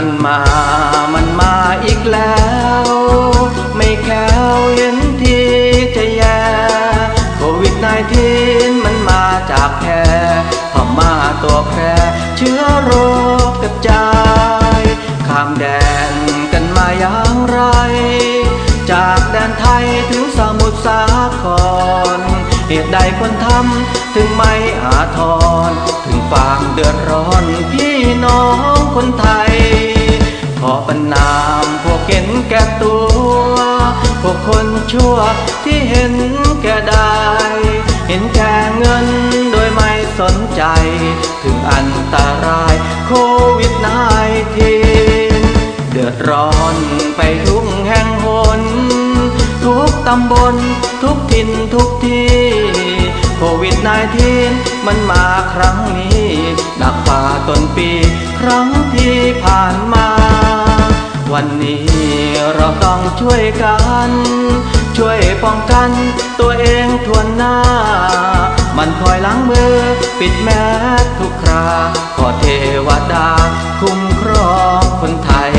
มันมา มันมาอีกแล้ว ไม่แค้วเห็นทีจะแย่โควิด -19 มันมาจากแพร่พม่าตัวแพร่เชื้อโรคกระจายข้ามแดนกันมาอย่างไร จากแดนไทยถึงสมุทรสาคร เหตุใดคนทำถึงไม่อาทร ถึงฟางเดือดร้อนพี่น้องคนไทย ประนามพวกเก่นแก่ตัว พวกคนชั่วที่เห็นแก่ได้ เห็นแก่เงินโดยไม่สนใจ ถึงอันตรายโควิด -19 เดือดร้อนไปทุกแห่งหน ทุกตำบลทุกถิ่นทุกที่โควิด -19 มันมาครั้งนี้หนักฝ่าต้นปีครั้งที่ผ่านมา วันนี้เราต้องช่วยกัน ช่วยป้องกันตัวเองทวนหน้า มันคอยล้างมือปิดแมสทุกคราขอเทวดาคุ้มครองคนไทย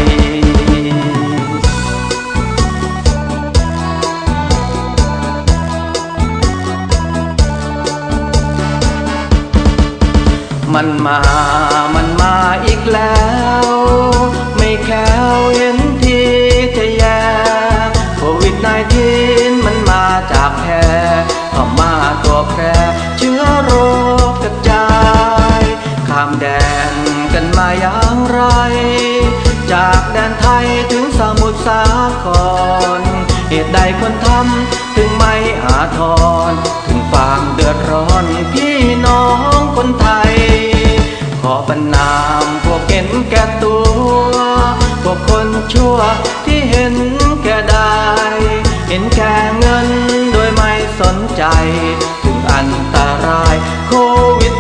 มันมา มันมาอีกแล้ว แพร่พม่าตัวแพร่เชื้อโรคกระจายข้ามแดนกันมาอย่างไร จากแดนไทยถึงสมุทรสาคร เหตุใดคนทำถึงไม่อาทร ถึงฟางเดือดร้อนพี่น้องคนไทย ขอประนามพวกเห็นแก่ตัว ใจ ถึงอันตรายโควิด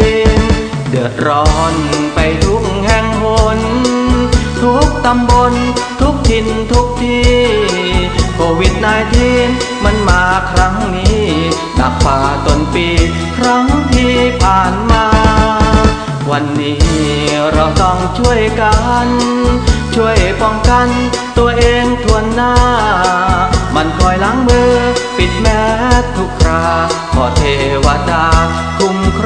-19 เดือดร้อนไปทุกแห่งหน ทุกตำบล ทุกถิ่นทุกที่โควิด -19 มันมาครั้งนี้หนักฝ่าต้นปี ครั้งที่ผ่านมา วันนี้เราต้องช่วยกัน ช่วยป้องกันตัวเองทวนหน้า มันคอยล้างมือ วดาคุ้มคร